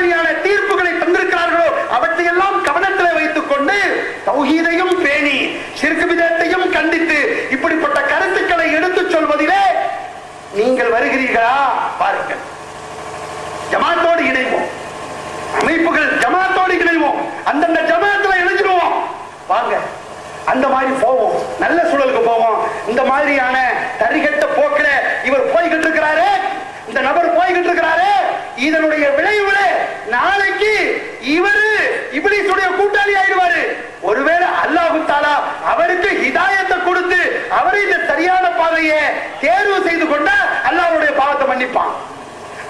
மாதிரியான தீர்ப்புகளை தந்திருக்கிறார்களோ அவற்றையெல்லாம் கவனத்தில் வைத்துக் கொண்டு தௌஹீதையும் பேணி சிறுக்கு விதத்தையும் கண்டித்து இப்படிப்பட்ட கருத்துக்களை எடுத்துச் சொல்வதிலே நீங்கள் வருகிறீர்களா? பாருங்கள். ஜமாத்தோடு இணைவோம். அமைப்புகள் ஜமாத்தோடு இணைவோம். அந்தந்த ஜமாத்துல இணைஞ்சிருவோம். வாங்க. அந்த மாதிரி போவோம். நல்ல சூழலுக்கு போவோம். இந்த மாதிரியான தரிகட்ட போக்கில இவர் போய்கிட்டு இருக்கிறாரு. இந்த நபர் போய்கிட்டு இருக்கிறாரு. இதனுடைய விளைவுல நாளைக்கு இவரு இபிலிசுடைய கூட்டாளி ஆயிடுவாரு. ஒருவேளை அல்லாஹு தாலா அவருக்கு ஹிதாயத்தை கொடுத்து அவரை இந்த சரியான பாதையை தேர்வு செய்து கொண்டா அல்லாவுடைய பாவத்தை மன்னிப்பான்.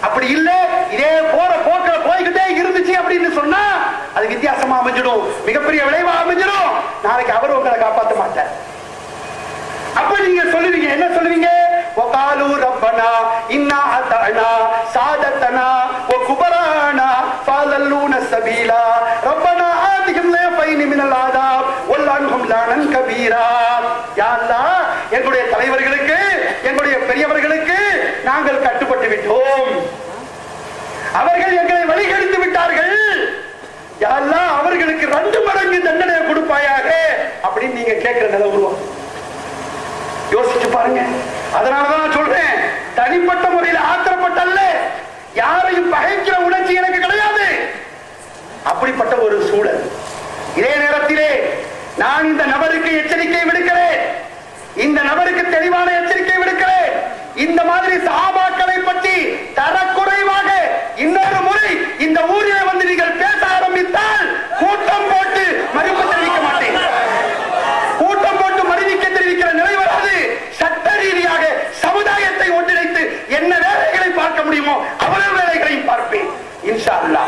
அப்படி இல்ல இதே போற போக்கில போய்கிட்டே இருந்துச்சு அப்படின்னு சொன்னா அது வித்தியாசமா அமைஞ்சிடும். மிகப்பெரிய விளைவா அமைஞ்சிடும். நாளைக்கு அவர் உங்களை காப்பாத்த மாட்டார். அப்ப நீங்க சொல்லுவீங்க என்ன சொல்லுவீங்க? வல்லான்ஹும் கபீரா. யா எங்களுடைய தலைவர்களுக்கு எங்களுடைய பெரியவர்களுக்கு நாங்கள் கட்டுப்பட்டு விட்டோம். அவர்கள் எங்களை வழிகெடுத்து விட்டார்கள். யா அவர்களுக்கு ரெண்டு மடங்கு தண்டனை கொடுப்பாயாக அப்படின்னு நீங்க கேட்கிற நிலை உருவாகும் யோசிச்சு பாருங்க. அதனாலதான் சொல்றேன் தனிப்பட்ட முறையில் ஆத்திரப்பட்ட யாரையும் பகைக்கிற உணர்ச்சி எனக்கு கிடையாது அப்படிப்பட்ட ஒரு சூழல் இதே நேரத்திலே நான் இந்த நபருக்கு எச்சரிக்கை விடுக்கிறேன் இந்த தெளிவான எச்சரிக்கை விடுக்கிறேன். இந்த மாதிரி சாபாக்களை பற்றி தரக்குறைவாக இன்னொரு முறை இந்த ஊரிலே வந்து நீங்கள் பேச ஆரம்பித்தால் கூட்டம் போட்டு மதிப்பு தெரிவிக்க மாட்டேன். கூட்டம் போட்டு மறுவிக்க தெரிவிக்கிற நிலை வராது. சட்ட ரீதியாக சமுதாயத்தை ஒன்றிணைத்து என்ன வேலைகளை பார்க்க முடியுமோ அவ்வளவு வேலைகளையும் பார்ப்பேன். இன்ஷா அல்லா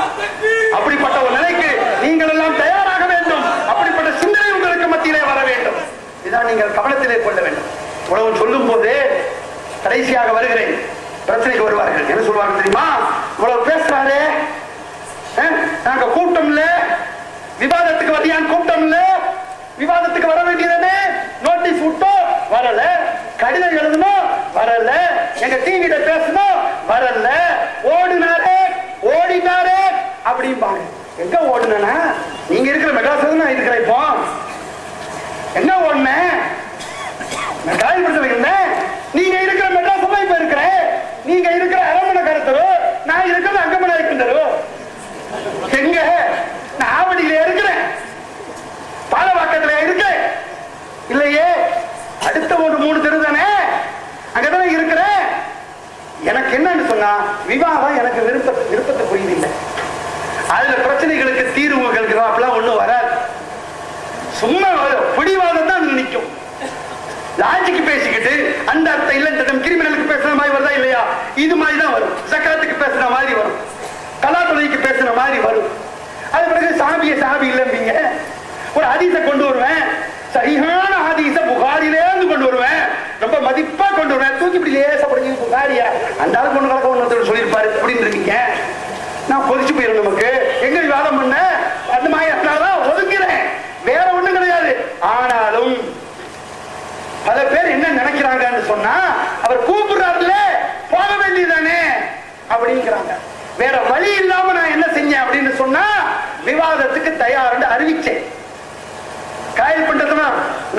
அப்படிப்பட்ட ஒரு நிலைக்கு நீங்கள் எல்லாம் தயாராக வேண்டும். அப்படிப்பட்ட சிந்தனை உங்களுக்கு மத்தியிலே வர வேண்டும். இதான் நீங்கள் கவனத்திலே கொள்ள வேண்டும். உலகம் சொல்லும் போது கடைசியாக வருகிறேன். பிரச்சனைக்கு வருவார்கள். என்ன சொல்வாங்க தெரியுமா? இவ்வளவு பேசுறாரு. நாங்க கூட்டம் இல்ல. விவாதத்துக்கு வரையான் கூட்டம் இல்ல. விவாதத்துக்கு வர வேண்டியதானே? நோட்டீஸ் விட்டோம் வரல. கடிதம் எழுதணும் வரல. எங்க டிவியில பேசணும் வரல. ஓடினாரே. ஓடினாரே அப்படிம்பாங்க. எங்க ஓடுனா நீங்க இருக்கிற மெட்ராஸ் நான் இருக்கிறேன் இப்போ. என்ன ஓடுனேன் நான் காயப்படுத்த இருந்தேன் நீங்க இருக்கிற மெட்ராஸ் தான் இப்ப இருக்கிறேன் நீங்க இருக்கிற அரமணை கருத்தரோ நான் இருக்கிறது அங்கமனை இருக்கின்றோ எங்க? நான் ஆவடியில இருக்கிறேன். பாலவாக்கத்துல இருக்கேன் இல்லையே? அடுத்த ஒரு மூணு தெரு தானே அங்கதானே இருக்கிறேன். எனக்கு என்னன்னு சொன்னா விவாதம் எனக்கு விருப்ப விருப்பத்தை புரியுது அதுல பிரச்சனைகளுக்கு தீர்வுகளுக்கு அப்படிலாம் ஒண்ணும் வராது. சும்மா பிடிவாதம் தான் நிற்கும் லாஜிக்கு பேசிக்கிட்டு அந்த அர்த்தம் இல்ல கிரிமினலுக்கு பேசுற மாதிரி வருதா இல்லையா? இது மாதிரி தான் வரும். சக்கரத்துக்கு பேசுற மாதிரி வரும். பேசுற மாதிரி வரும். அது பிறகு சாமிய சாமி இல்லைம்பீங்க. ஒரு ஹதீஸை கொண்டு வருவேன். சரியான ஹதீஸ புகாரிலே இருந்து கொண்டு வருவேன். ரொம்ப மதிப்பா கொண்டு வருவேன். தூக்கி இப்படி லேசா படுங்க புகாரியா? அந்த ஆள் கொண்டு கலக்க ஒன்று சொல்லியிருப்பாரு. அப்படின்னு இருக்கீங்க? நான் கொதிச்சு போயிடும் நமக்கு. எங்க விவாதம் பண்ண? அந்த மாதிரி அதனாலதான் ஒதுக்கிறேன். வேற ஒண்ணும் கிடையாது. ஆனாலும் பல பேர் என்ன நினைக்கிறாங்கன்னு சொன்னா அவர் கூப்பிடுறாருல போக வேண்டியதானே அப்படிங்கிறாங்க வேற வழி இல்லாம நான் என்ன செஞ்சேன் அப்படின்னு சொன்னா விவாதத்துக்கு தயார்னு அறிவிச்சேன் காயல் பண்றதுனா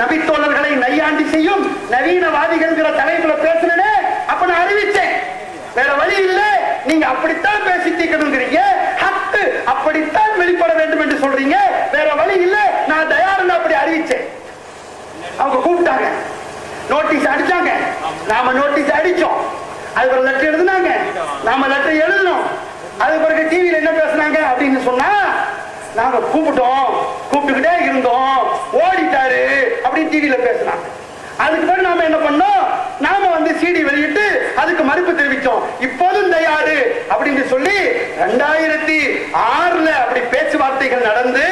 நபித்தோழர்களை நையாண்டி செய்யும் நவீனவாதிகள்ங்கிற தலைப்புல பேசுனே அப்ப நான் அறிவிச்சேன். வேற வழி இல்ல. நீங்க அப்படித்தான் பேசி தீர்க்கணுங்கிறீங்க ஹக்கு அப்படித்தான் வெளிப்பட வேண்டும் என்று சொல்றீங்க. வேற வழி இல்ல. நான் தயார்னு அப்படி அறிவிச்சேன். அவங்க கூப்பிட்டாங்க. நோட்டீஸ் அடிச்சாங்க. நாம நோட்டீஸ் அடிச்சோம். அதுக்கு ஒரு லெட்டர் எழுதினாங்க. நாம லெட்டர் எழுதணும். அது பிறகு டிவியில என்ன பேசுனாங்க அப்படின்னு சொன்னா நாங்க கூப்பிட்டோம். கூப்பிட்டுக்கிட்டே இருந்தோம். ஓடிட்டாரு அப்படின்னு டிவியில பேசினாங்க. அதுக்கு பிறகு நாம என்ன பண்ணோம்? நாம வந்து சிடி வெளியிட்டு அதுக்கு மறுப்பு தெரிவித்தோம் இப்போதும் தயாரு அப்படின்னு சொல்லி ரெண்டாயிரத்தி ஆறுல அப்படி பேச்சுவார்த்தைகள் நடந்து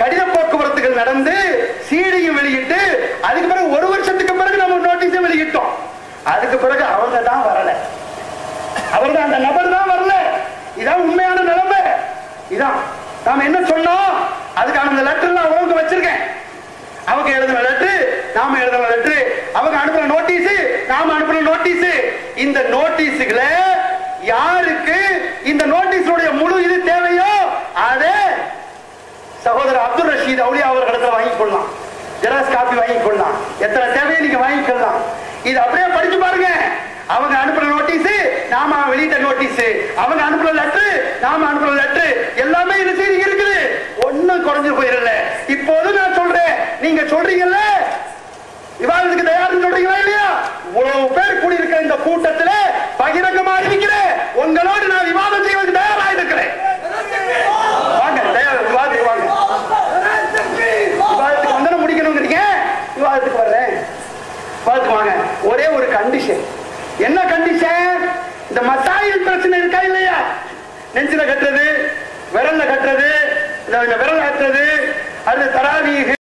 கடித போக்குவரத்துகள் நடந்து சீடியும் வெளியிட்டு அதுக்கு பிறகு ஒரு வருஷத்துக்கு பிறகு நம்ம நோட்டீஸும் வெளியிட்டோம். அதுக்கு பிறகு அவங்க தான் வரல. அவர் அந்த நபர் தான் வரல. இதான் உண்மையான நிலைமை. இதான் நாம என்ன சொன்னோம்? அதுக்கான அந்த லெட்டர் நான் அவங்களுக்கு வச்சிருக்கேன். அவங்க எழுதின லெட்ரு நாம எழுதின லெட்ரு அவங்க அனுப்புற நோட்டீஸ் நாம அனுப்புற நோட்டீஸ் இந்த நோட்டீஸுகளை யாருக்கு இந்த நோட்டீஸுடைய முழு இது தேவையோ அதே சகோதரர் அப்துல் ரஷீத் அவுலியா அவர்களிடத்தில் வாங்கி கொள்ளலாம். ஜெராஸ் காப்பி வாங்கி கொள்ளலாம். எத்தனை தேவையை நீங்க வாங்கிக்கலாம் இது அப்படியே படிச்சு பாருங்க. அவங்க அனுப்புற நோட்டீஸ் நாம வெளியிட்ட நோட்டீஸ் அவங்க அனுப்புற லெட்டர் நாம அனுப்புற லெட்டர் எல்லாமே இந்த செய்தி இருக்குது. ஒன்னும் குறைஞ்சு போயிடல. இப்போது நான் சொல்றேன். நீங்க சொல்றீங்கல்ல? விவாதத்துக்கு தயார்னு சொல்றீங்களா இல்லையா? இவ்வளவு பேர் கூடியிருக்கிற இந்த கூட்டத்துல பகிரங்கமா அறிவிக்கிறேன் உங்களோடு நான் விவாதம் செய்வதற்கு தயாரா இருக்கிறேன். வாங்க தயார் விவாதத்துக்கு வாங்க. விவாதத்துக்கு வந்தன முடிக்கணுங்கிறீங்க? விவாதத்துக்கு வர்றேன். விவாதத்துக்கு வாங்க. ஒரே ஒரு கண்டிஷன் என்ன கண்டிஷன் இந்த மசாயில் பிரச்சனை இருக்கா இல்லையா? நெஞ்சில கட்டுறது விரல்ல கட்டுறது இந்த விரல் கட்டுறது அது தராவீக